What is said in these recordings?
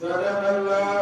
صدق الله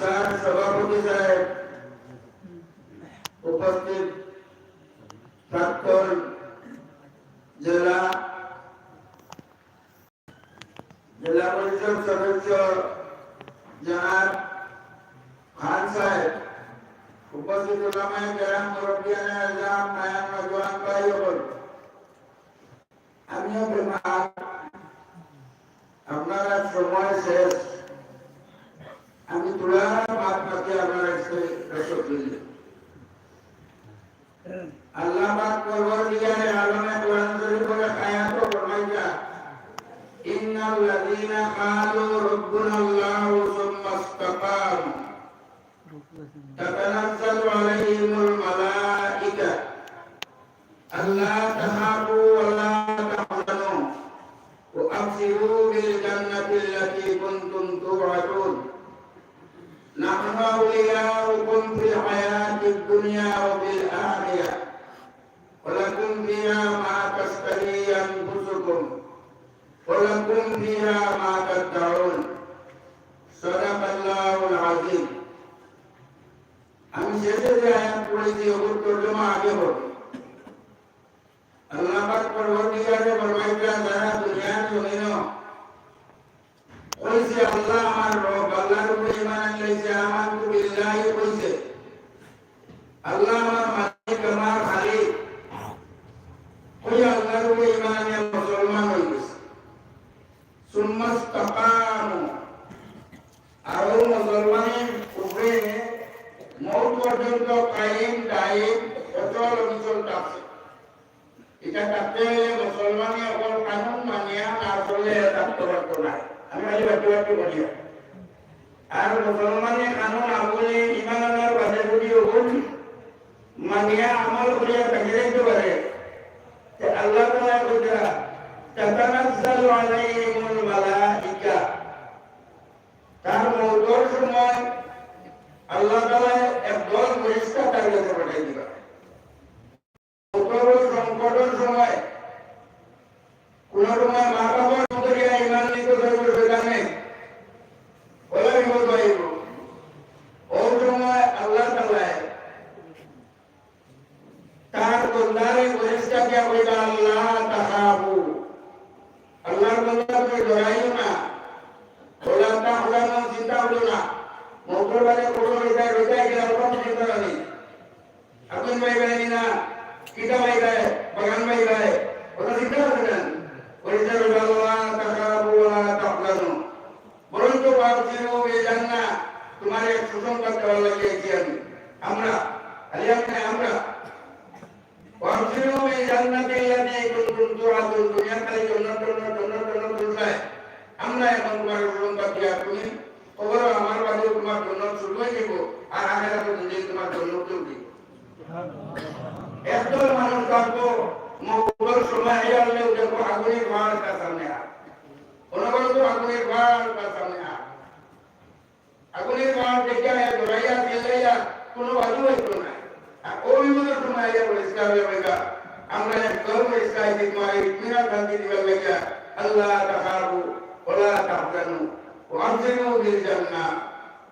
किसान सभापति साहेब उपस्थित सातोल जिला जिला परिषद सदस्य जनाब खान साहेब, उपस्थित उलामाए कराम मुरब्बियान अजाम नायब नौजवान भाइयों अन्य विभाग हमारा समय शेष আমি তুলার বাদ বাকি আপনারা এসে রসদ দিলে আল্লাহ পাক পরবর্তীকালে আলমে কোরআন শরীফে আয়াত ফরমাইয়া ইন্নাল লাযীনা ক্বালু কই আল্লাহর উপরে ঈমান আনিয়া মুসলমান হই গেছে সুম্মা ইসতাকামু আর ওই মুসলমানের উপরে মৌত পর্যন্ত কায়েম দায়েম অচল অবিচল থাকছে এটা থাকতে হলে মুসলমানে অকল কানুন মানিয়া না চললে থাকতে পারতো না আমি খালি বাকি বাকি বলি আর মুসলমানে কানুন আমলে ইমান আনার বাদে যদি মানিয়া আমল করিয়া থাকি রাখতে পারে সময় সময় কোন সময় মা বাবার করিয়া ইমান নিতে ধরবে সেখানে বলে বিপদ হইব ওই সময় আল্লাহ তাআলা তার বন্দারে ফেরেশতা কে কইলা আল্লাহ তাহাবু আল্লাহর বন্দাকে ডরাইও না ওলা তাহলানো চিন্তা হলো না মৌতর বারে কোনো রোজায় রোজায় গেলে অল্প চিন্তা নেই আপন ভাই ভাই না কিটা ভাই ভাই বাগান ভাই ভাই ওটা চিন্তা করছেন পরিচয় আল্লাহ তাকাবু ওয়া তাহলানু বরঞ্চ বাবজিরু বিজান্না তোমার এক সুসংবাদ দেওয়ার লাগিয়েছি আমি আমরা খালি আপনি আমরা বাবজিরু বিজান্নাতি আল্লাতী কুনতুম তুআদুন দুনিয়া খালি জান্নাত জান্নাত জান্নাত জান্নাত বলছায় আমরা এখন তোমার সুসংবাদ দিয়া তুমি খবর আমার বাড়ি তোমার জন্য যাব আর আখেরাতে যদি তোমার জন্য কেউ দিব একদল মানুষ থাকব মৌতর সময় আল্লাহ দেখো আগুনের ভাড় কার সামনে আ। অনবরত আগুনের ভাড় কার সামনে আ। আগুনের ভাড় দেখে দৌড়াইয়া চিল্লাইয়া কোনো বাজু হইতো না। ওই মতো সময় আইয়া পরিষ্কার হয়ে গেলা আমরা একদল পরিষ্কার তোমার ইতমিনা শান্তি দিবার লাগিয়া আল্লাহ তাহাবু ওলা তাহজানু ও আনজিনু বিল জান্নাহ।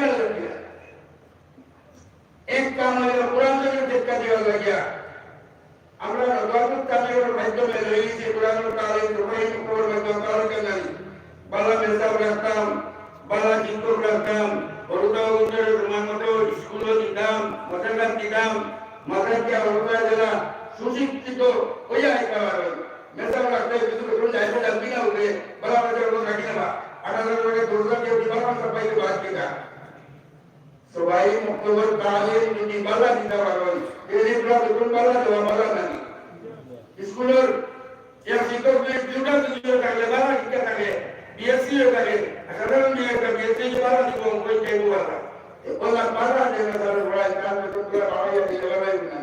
ভালো লাগিয়া এক কাম হইল কোরআন শরীফ শিক্ষা দেওয়া লাগিয়া আমরা নবাবুল কামিলের মাধ্যমে রয়েছে কোরআনুল কারিম রুবাইন কোর মাধ্যমে না আঠারো লোকের দুর্গা কেউ দিবার সবাই বাদ দিতা সবাই মুক্তবর কাজে যদি বালা দিতে পারবেন এই পুরা দুপুর বালা দেওয়া বালা নাকি স্কুলের এক শিক্ষক দুটা দুটো থাকলে বালা শিক্ষা থাকে বিএসসি থাকে সাধারণ বিএ থাকে বিএসসি যে বালা দিব ওই চাইব বালা ওলা বালা দেবে তাহলে বড় কাজ তো পুরা বাড়াইয়া দিলে বালাই না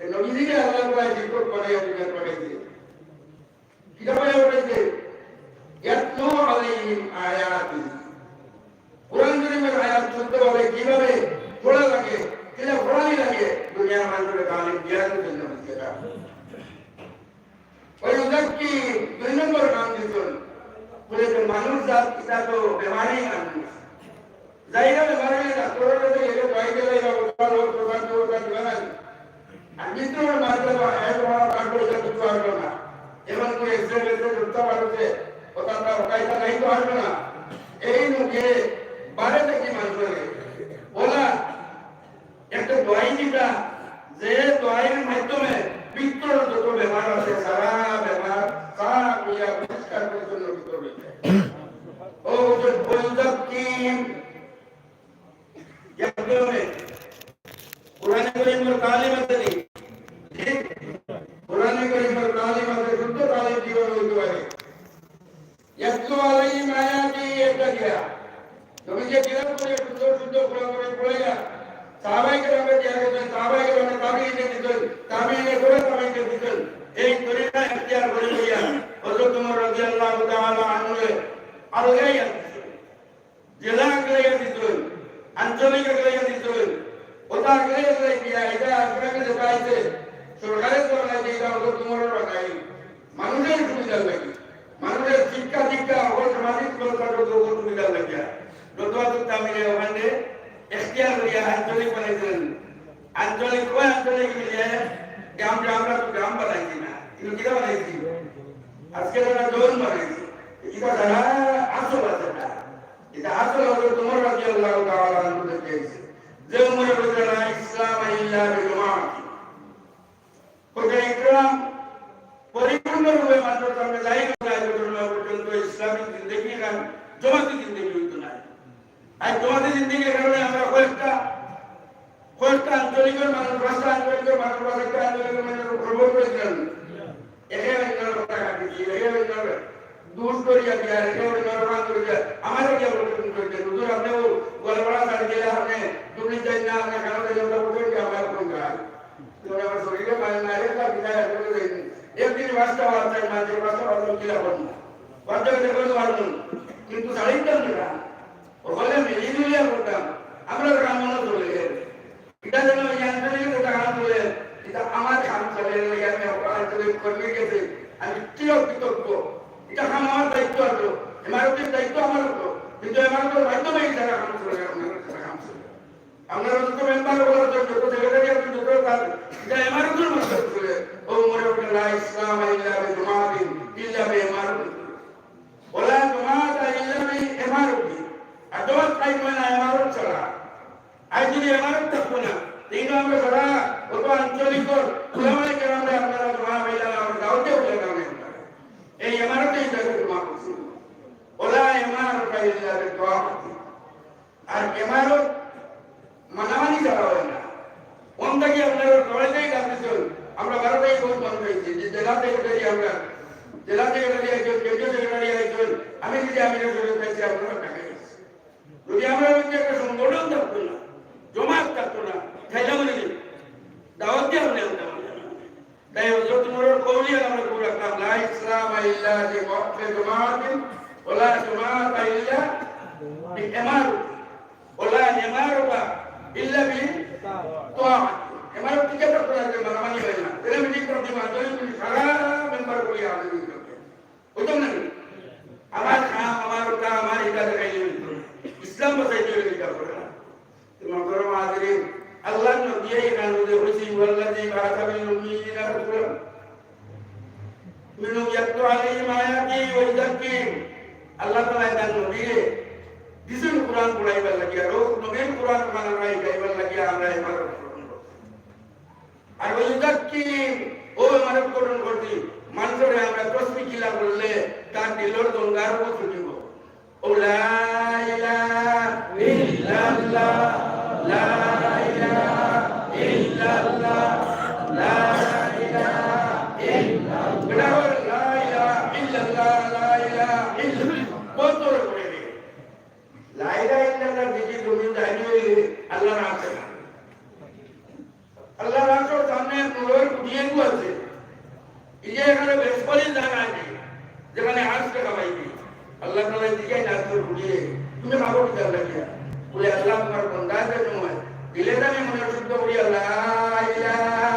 এই নবীজিকে আল্লাহ তাআলা শিক্ষক বানাইয়া দিলে পাঠাইছে কিতাবে বলেছে ইয়াতলু আলাইহিম আয়াতিহি কোরআন শরীফের আয়াত হবে, কীভাবে পড়া লাগে, কিনা পড়াই লাগে, দুনিয়ার মানুষের তালিম জ্ঞান জন্য সেটা ওই উদাক্কি দুই নম্বর নাম দিতেন বলে যে মানুষ জাত এটা তো বেমারি মানুষ। জায়গা বেমারি গেলে গেলে ওটা ওটাইটা নাই তো আসবে না। এই মুখে বারে থেকে মানুষের ওলা একটা দোয়াই দিটা যে দোয়াইয়ের মাধ্যমে পিত্তর যত বেমার আছে সারা বেমার সারা পূজা পরিষ্কার পরিচ্ছন্ন ভিতর হইছে ও যে বৈদক কি ইয়াকবে কোরআনে করিমের তালিম আছে নি ঠিক কোরআনে করিমের তালিম আছে শুদ্ধ তালিম জীবন হইতে পারে ইয়াতলু আলাইহিম আয়াতি এটা কিয়া তুমি যে কিরাম করে শুদ্ধ শুদ্ধ কোরআন করে পড়েগা সাহাবাই কেরামে দিয়া গেছেন সাহাবাই কেরামে তাবিঈনে দিতেন তাবিঈনে করে তাবিঈনে দিতেন এই তরিকা ইখতিয়ার করে লইয়া হযরত ওমর রাদিয়াল্লাহু তাআলা আনহু আলগাইয়া জেলা আলগাইয়া দিতেন আঞ্চলিক আলগাইয়া দিতেন ওটা আলগাইয়া দিয়া এটা আপনাকে দেখাইছে সরকারের দ্বারা যেটা হযরত ওমরের বানাই মানুষের সুবিধা লাগে মানুষের শিক্ষা দীক্ষা ও সামাজিক ব্যবস্থার সুবিধা লাগিয়া যতটুকু তামিলে ওখানে এখতিয়ার করিয়া আঞ্চলিক বানাইছিলেন আঞ্চলিক ওই আঞ্চলিক মিলিয়ে গ্রাম আমরা তো গ্রাম বানাইছি না কিন্তু কিটা বানাইছি আজকে তারা জোন বানাইছি এটা তারা আসল আছে না এটা আসল হলো তোমার রাজি আল্লাহ তাআলা আনহু দেখেছে যে উমরে বলতে না ইসলাম ইল্লা বিজমাআতি ওটা ইকরাম পরিপূর্ণরূপে মাত্র সামনে যাই করা পর্যন্ত ইসলামিক জিন্দগি জমাতে জিন্দগি হইতো না আর জমাতে জিন্দগির কারণে আমরা কয়েকটা কয়েকটা আঞ্চলিকের মানুষ পাঁচটা আঞ্চলিকের মানুষ বা একটা আঞ্চলিকের মানুষ প্রবল করেছিলেন একে অন্যের কথা কাটিয়েছি, একে অন্যের দূর করিয়া দিয়া, একে অন্যের মান করিয়া। আমারও কি করেছেন হুজুর আপনিও গলবড়া ছাড়ি দিয়ে আপনি দুর্নি চাই না আপনি কেন চাই ওটা বলছেন কি আমার কোন গায় তোমরা আমার শরীরে মানে না একটা বিদায় করে দেন একদিন বাসটা বাচ্চায় মাঝে বাসটা বাচ্চা কিলা করুন বাচ্চাকে দেখলে পারবেন কিন্তু সাড়িতাম না ওখানে মিলি মিলিয়া করতাম আমরা গ্রাম মনে চলে গেল এটা যেন আঞ্চলিক একটা কাম চলে এটা আমার কাম চলে আমি আঞ্চলিক কর্মী গেছে আমি চির কৃতজ্ঞ এটা কাম আমার দায়িত্ব আছে এমারতের দায়িত্ব আমার হতো কিন্তু এমারতের মাধ্যমে এই জায়গা কাম চলে আপনার কাম চলে আপনারা যত মেম্বার বলার যত সেক্রেটারি আছে যত কাজ এটা এমারতের মধ্যে চলে ও মরে ওঠে লা ইসলাম ইল্লা বি জমাতিন ইল্লা বি ইমারতিন ওলা জমাত ইল্লা বি ইমারতি আর জমাত কাই মানে ইমারত ছাড়া আর থাকতো না তিন আমরা ছাড়া কত আঞ্চলিক উলামায়ে কেরামে আপনারা জমা হইলা আমরা দাওতে উঠে গেলেন এই ইমারতেই যাকে জমা করছি। ওলা ইমারত ইল্লা বি জমাতি আর ইমারত মানামানি ছাড়া হয় না। কোন থেকে আপনারা টয়লেটেই ডাকতেছেন আমরা ভারতেই বহুত মানুষ হয়েছি। যে জেলা সেক্রেটারি আমরা, জেলা সেক্রেটারি একজন, কেন্দ্রীয় সেক্রেটারি একজন, আমি যদি আমি আপনারা টাকা যদি আমরা মধ্যে একটা সংগঠন থাকতো না জমাত থাকতো না। খাইলাম নাকি দাওয়াত দিয়ে হলে তাই হজরত মোরর কৌলি আমরা কবুল রাখলাম, লা ইসলাম ইল্লা বি জমাত ওলা জমাত ইল্লা বি ইমারত ওয়ালা ইমারতা ইল্লা বি তাআত ইমারত টিকে তো লাগে মানামানি হয় না তেরে মিটিং করতে মাত্র তুমি সারা মেম্বার করে আদমি করতে বুঝছ না আমার কাম আমার কাম আমার এটা দেখাইলে ইসলাম বাঁচাইতে হলে এটা করে না তোমার ঘর মাদের আল্লাহ নবী এই কানুনে হইছি ওয়াল্লাযী বাআসা বিল মুমিনিনা রাসূলান মিনহুম ইয়াতলু আলাইহিম আয়াতি ওয়া ইউযাক্কিহিম আল্লাহ তাআলা এটা নবী দিছেন কোরআন পড়াইবার লাগিয়া রোজ নবীর কোরআন মানা নাই গাইবার লাগিয়া আমরা ইবাদত করব আর ওই ইউযাক্কিহিম ও মানব করণ করছি মানুষের আমরা তসবি কিলা বললে তার দিলর দঙ্গার উপর ছুটিব ও লা ইলাহা ইল্লাল্লাহ লা ইলাহা ইল্লাল্লাহ লা ইলাহা ইল্লাল্লাহ বেটা বল, লা ইলাহা ইল্লাল্লাহ লা ইলাহা ইল্লাল্লাহ কত করে রে লা ইলাহা ইল্লাল্লাহ দিদি তুমি জানি আল্লাহ নাম আছে আল্লাহ রাসূল সামনে নূরের কুটিয়ে আছে এই যে এখানে বেসপলি জায়গা আছে যেখানে আজকে খাবাইবি আল্লাহ তাআলা দিকে নাচর বুঝিয়ে তুমি খাব কি জান লাগিয়া বলে আল্লাহ তোমার বন্দা যে নয় দিলে না আমি মনে শুদ্ধ করি লা ইলাহা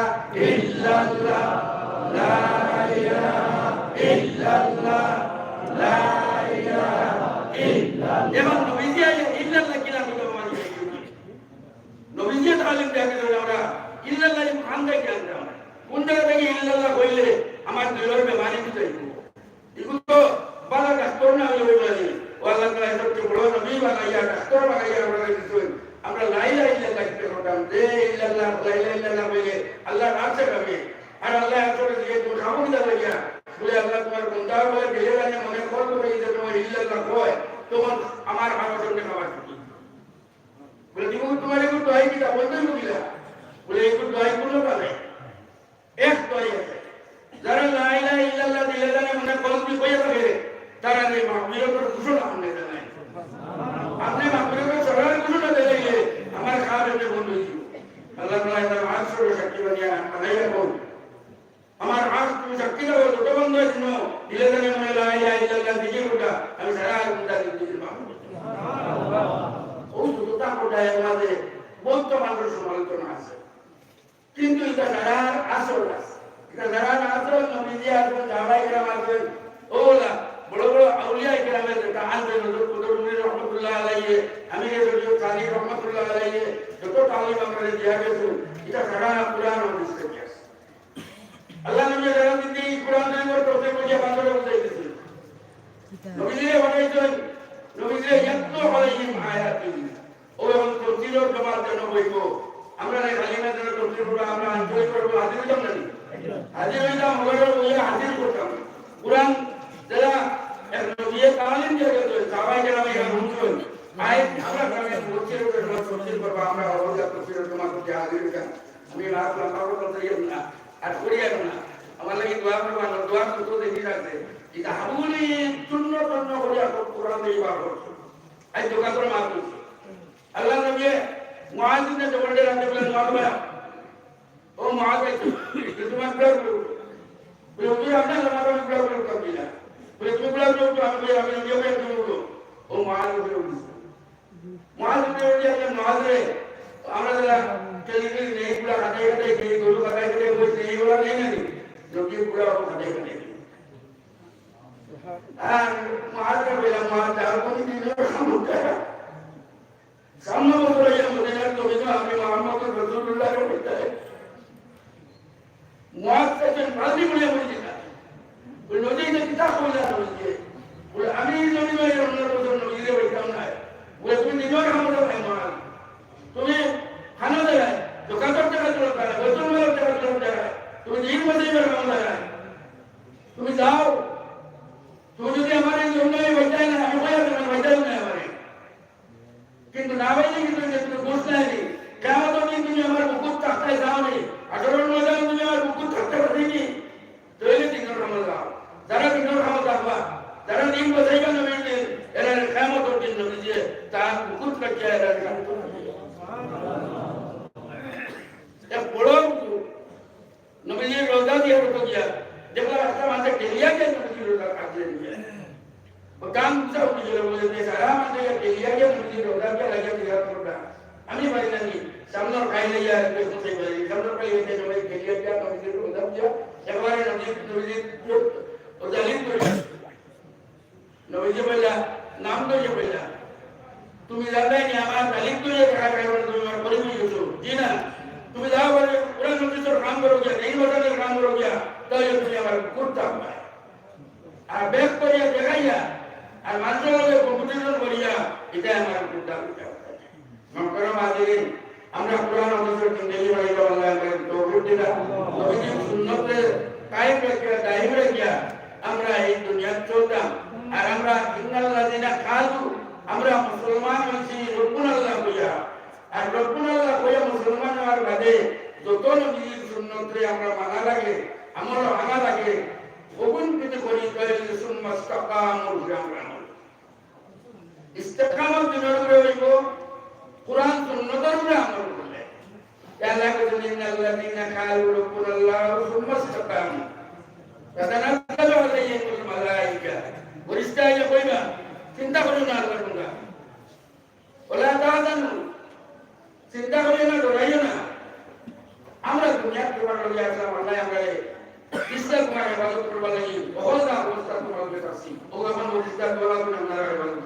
ইল্লাল্লাহ লা ইলাহা ইল্লাল্লাহ লা ইলাহা ইল্লাল্লাহ এবং নবীজি আইয়া ইল্লাল্লাহ কিনা বলে মানি নবীজি তালিম দেখে আমরা ইল্লাল্লাহ খান দেখে আনতাম কোন জায়গা থেকে ইল্লাল্লাহ কইলে আমার দিলের বেমারি বুঝাই এগুলো তো বালা ডাক্তার না হইলে হইবে না ও আল্লাহ তাআলা সবচেয়ে বড় নবী ডাক্তার বানাইয়া আমরা দিছেন আমরা লা ইল্লাল্লাহ তোমার আমার আমার বলে দিব তোমার এগুলো দোয়াই কিটা বলতে বলে এগুলো দোয়াই কোনো পাবে এক দোয়াই আছে যারা লা ইলাহা ইল্লাল্লাহ দিলে জানে মনে কলবি কইয়া থাকে তারা এই মাহফিলতের ঘোষণা আপনি জানেন আপনি মাহফিলতের সরার ঘোষণা দিলে আমার খাবে যে বন্ধ হইছিল আল্লাহ তাআলা তার আশ্রয় সাক্ষী বানিয়া বানাইয়া বল আমার আশ তুমি সাক্ষী দাও যত বন্ধ হয়েছিল দিলে জানে মনে লা ইলাহা ইল্লাল্লাহ দিকে কোটা আমি সারা আর কোনটা দিতে পারব ওই দুটা কোটায় আমাদের বৌদ্ধ মানুষ সমালোচনা আছে কিন্তু এটা যারা আসল আছে এটা যারা আসল নবীজি আসবেন জামাই গ্রাম আসবেন ওলা বড় বড় আউলিয়া গ্রামের যেটা আনবেন হজরত কুদরুদ্দিন রহমতুল্লাহ আলাইহি আমি হজরত কালী রহমতুল্লাহ আলাইহি যত তালিম আমরা দিয়া গেছে এটা সারা পুরাণ হাদিস থেকে আছে আল্লাহ নবী যারা দিদি কোরআন শরীফের প্রত্যেক বইয়ে বান্দরে বুঝাই দিয়েছেন নবীজি বানাইছেন নবীজি ইয়াতলু আলাইহিম আয়াতিহি ও এবং তফসিরের জমার বইব আমরা না খালি যেন তফসির আমরা আঞ্চলিক করব হাজির হইতাম না হাজির হইতাম মগরের বইয়ে হাজির করতাম। কোরআন যারা এক নবীয়ে তালিম দিয়ে গেছে সবাই যারা আমি বুঝবেন আমরা গ্রামে তফসিরের জন্য তফসির করব আমরা অবস্থা তফসিরের জমা করতে হাজির হইতাম। আমি না করলাম কথা ইয়ে না আমার লাগি দোয়া করব দোয়া করতে দেখি রাখছে এটা হাবুলি চূর্ণ চূর্ণ করিয়া কোরআন দিয়ে বার করছ আজ দোকান করে মাফ করছে আল্লাহ নবী মুআজ ইবনে জবল রাতে বলেন মুআজ ভাই ও মুআজ ভাই তুমি ব্লগ করো বলে তুমি আপনার আমার ব্লগ করো কবিলা বলে তুমি ব্লগ করো আমি বলি আমি নবী ভাই তুমি বলো ও মুআজ বলে মুআজ বলে যে আপনি মুআজ রে আমরা যারা টেলিভিশন নেই পুরা খাতে খাতে গিয়ে গরু খাতে খাতে বসে এইগুলা নেই না নবী পুরা খাতে খাতে আর মুআজ বলে মুআজ আর কোন দিন সমুদ্র সামনে বছর এই মদিনার নবীকে আপনি মোহাম্মদ রাসূলুল্লাহ गांगचा उठलेलं बोलत ते सारा म्हणजे एरियाच्या मुलीचे रोडाच्या राज्यात विचार पडला आम्ही महिलांनी समजा काही नाही आहे समजा काही त्याच्यामध्ये केरियाच्या मुलीचे रोडाच्या जगवाने नदी मुलीचे दलित नवीचे पहिला नामदोचे पहिला तुम्ही जाताय नाही आम्हाला दलित तुझे काय काय तुम्ही परिणाम घेतो जी ना तुम्ही दहा वर्ष पुरा समजून काम करू घ्या तीन वर्षाचं काम करू घ्या तर तुम्ही आम्हाला खूप चांगला आहे अभ्यास करूया जगायला আর মানুষের লগে কম্পিটিশন করিয়া এটা আমার করতাম মন মাঝে আমরা কোরআন অনুসারে জিন্দগি বাড়াইতে আল্লাহ আমাদের তৌফিক দিলা নবীজি সুন্নতে কায়েম রাখিয়া দায়িম রাখিয়া আমরা এই দুনিয়া চলতাম। আর আমরা ইন্নাল্লাযিনা কালু আমরা মুসলমান হইছি রব্বুল আল্লাহ কইয়া আর রব্বুল আল্লাহ কইয়া মুসলমান হওয়ার বাদে যত নবীর সুন্নতরে আমরা মানা লাগে আমার মানা লাগে ওগুন কিন্তু করি কইলে সুন্নাস্তাকামুল আমরা ইস্তেকামত দিনের উপরে হইব, কোরআন সুন্নতের উপরে আমল করলে। আল্লাহ কইছেন ইন্নাল্লাযিনা কালু রব্বুল আল্লাহ সুন্নাস্তাকামু তাতানাজ্জালু আলাইহিমুল মালায়েকা ফেরেশতা ইয়া কইবা, চিন্তা করো না আল্লাহ তোমরা ওলা তাহাজানু, চিন্তা করিও না ডরাইও না। আমরা দুনিয়া তোমার লগে আসলাম, আল্লাহ আমরা ইসলাম তোমার ইবাদত করবার লাগি। বহুতটা অবস্থা তোমার আসছি ও এখন দোলা করে আমরা ইবাদত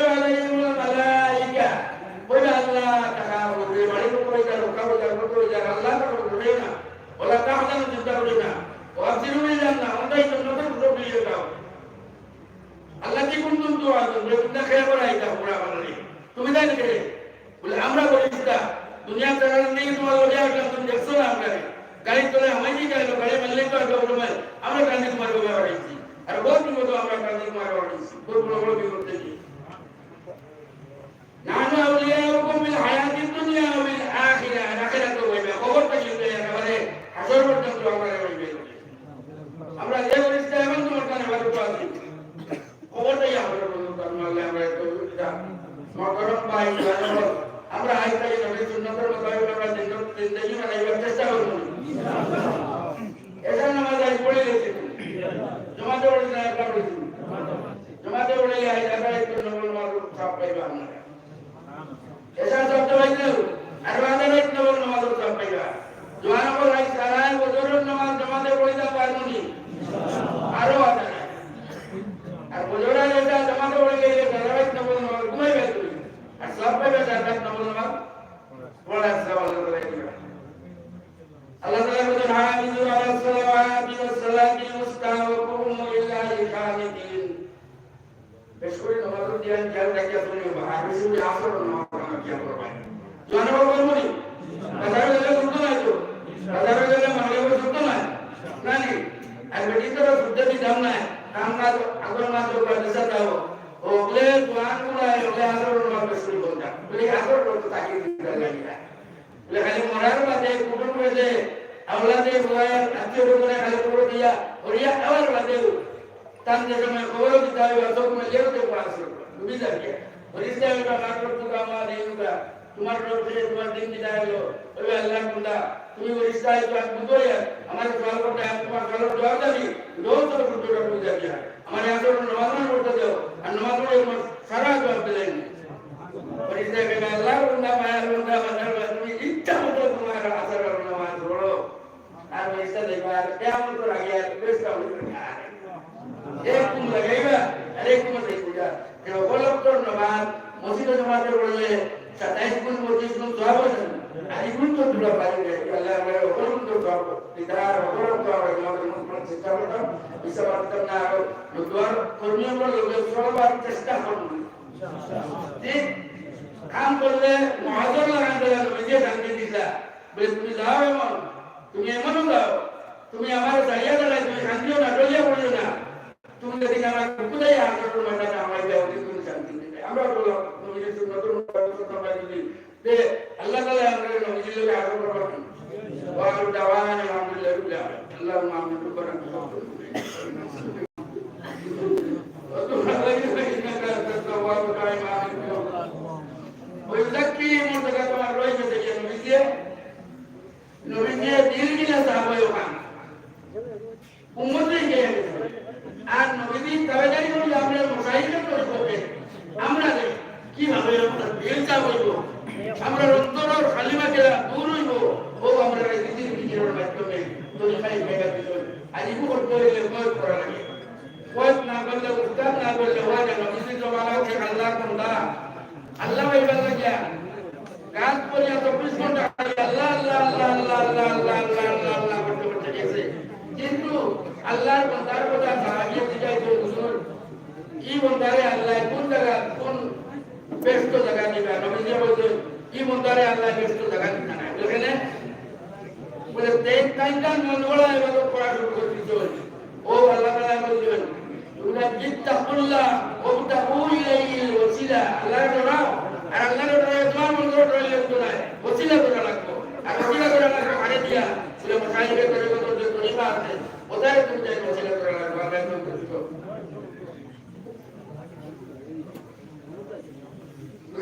পাইবা আমরা রাখিয়া তুমি হাফিজু আসর নামাজ খেয়াল করবা জানো বলবনি বাজারে গেলে শুনতো না তো বাজারে গেলে মাগরিবে শুনতো না না নি আর বেটি তো শুদ্ধ কি দাম না কাম কাজ আগর না তো কাজা দাও ওগলে দুয়ানগুলা ওগলে আসর নামাজ বেশরি বলতা বলি আসর তো তাকি দিতে লাগিয়া বলে খালি মরার বাদে কুটুম হয়েছে আওলাদে বুয়ায় আত্মীয় করে খালি করে দিয়া ওরিয়া আবার বাদে তান যে সময় খবর দিতে হবে অত সময় লেও তে পড়াশ বুঝি যাবে ওরিস্তা এটা না করতে কামা দেইনুকা তোমার রোজে তোমার দিন দিতে হলো ওই আল্লাহ কুন্দা তুমি ওরিস্তা এটা বুঝো আমার সওয়াল করতে আমি তোমার সওয়াল জবাব দিবি রোজ তো বুঝো বুঝে যাবে আমার আসর নামাজ না পড়তে দাও আর নামাজ পড়ে সারা জবাব দিলেন ওরিস্তা কে আল্লাহ কুন্দা মায়া কুন্দা বাজার তুমি ইচ্ছা মতো তোমার আসর নামাজ পড়ো আর ওরিস্তা দেখবা কেমন তো লাগে আর বেশ কাউকে এরকম লাগাইবা আর এরকম দেখবা যে উপলব্ধ নামাজ মসজিদে জমাতে পড়লে সাতাইশ গুণ পঁচিশ গুণ সব আছে আর গুণ তো দুটো পাইবে আল্লাহ আমরা উপলব্ধ সব দিদার উপলব্ধ আমরা জমাতে মুখ চেষ্টা করতাম bisa পারতাম না আর দুয়ার কর্মীয় লোকে সবার চেষ্টা করুন ঠিক কাম করলে মহাজন লাগাতে লাগবে নিজে শান্তি দিলা বলে তুমি যাও এমন তুমি এমনও যাও তুমি আমার দাঁড়িয়ে দাঁড়ায় তুমি শান্তিও না ডলিয়া পড়িও না তুমি যদি আমার কোথায় আন্দোলন মাথাটা আমার দেওয়া তুমি শান্তি দিবে আমরা বললাম নবীর নতুন আমরা যদি যে আল্লাহ তাআলা আমরা নবীর লোকে আদর করবেন ওয়া দাওয়ানা আলহামদুলিল্লাহ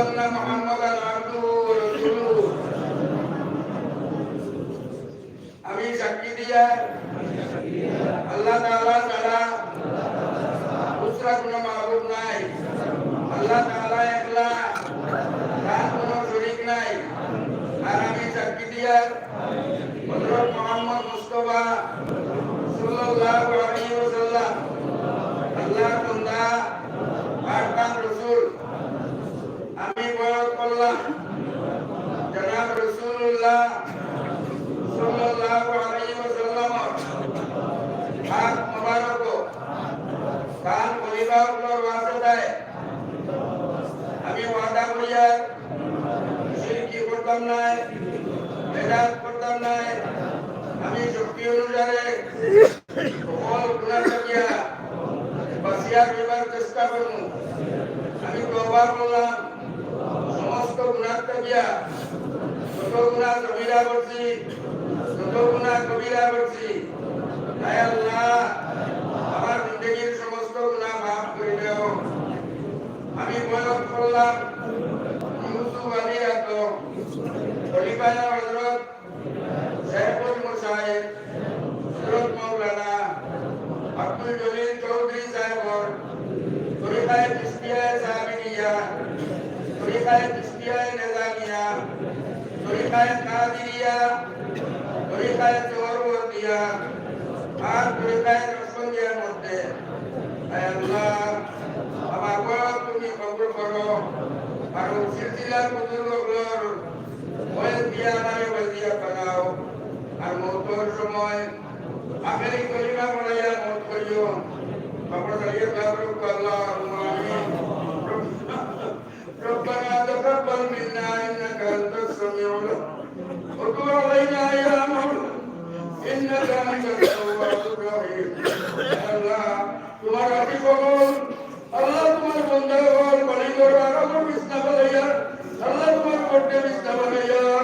واشهد ان محمدا عبده ورسوله আমি সাক্ষী দিয়া আল্লাহ তাআলা ছাড়া দুসরা কোনো মাহবুব নাই আল্লাহ তাআলা একলা তার কোনো শরীক নাই আর আমি সাক্ষী দিয়া করলাম জনাব রসুল্লাহ সাল্লাল্লাহু আলাইহি ওয়াসাল্লাম হাত মোবারক কান পরিবারগুলোর ওয়াসিলায় আমি ওয়াদা করিয়া শিরকি করতাম নাই বেদাত করতাম নাই আমি শক্তি অনুসারে সকল গুণার থাকিয়া চেষ্টা করব আমি তওবা করলাম तो गुनाह कबिया छोटो गुनाह कबीरा बरसी छोटो गुनाह कबीरा बरसी हाय আল্লাহ আমার জিন্দগির সমস্ত গুনাহ maaf করে দাও আমি বয়স করলাম ইউসুফ আলী রাত খলিফায়া হযরত সাইফুল মুসাইদ হযরত মাওলানা আব্দুল জলিল চৌধুরী সাহেব খলিফায়ে ইসমিয়া সাহেবিয়া তরিকায় চিশতিয়ায় নিজামিয়া তরিকায় কাদিরিয়া তরিকায় চোরবর্দিয়া আর তরিকায় রসবন্দিয়ার মধ্যে। আল্লাহ আমার বয়স তুমি কবুল করো আর সিলসিলার বুজুর্গগুলোর বয়স দিয়া নামে বলদিয়া বানাও আর মৌতর সময় আখেরি কলিমা বলাইয়া মত করিও। বাবা সাইয়্যিদ বাবরুক আল্লাহুম্মা আমিন ربنا تقبل منا انك انت السميع العليم وتب علينا يا مولانا انك انت التواب الرحيم يا الله তোমার আদি কবল আল্লাহ তোমার বন্ধা কবল বলি করো আর আমার বিছনা বানাইয়া আল্লাহ তোমার করতে বিছনা বানাইয়া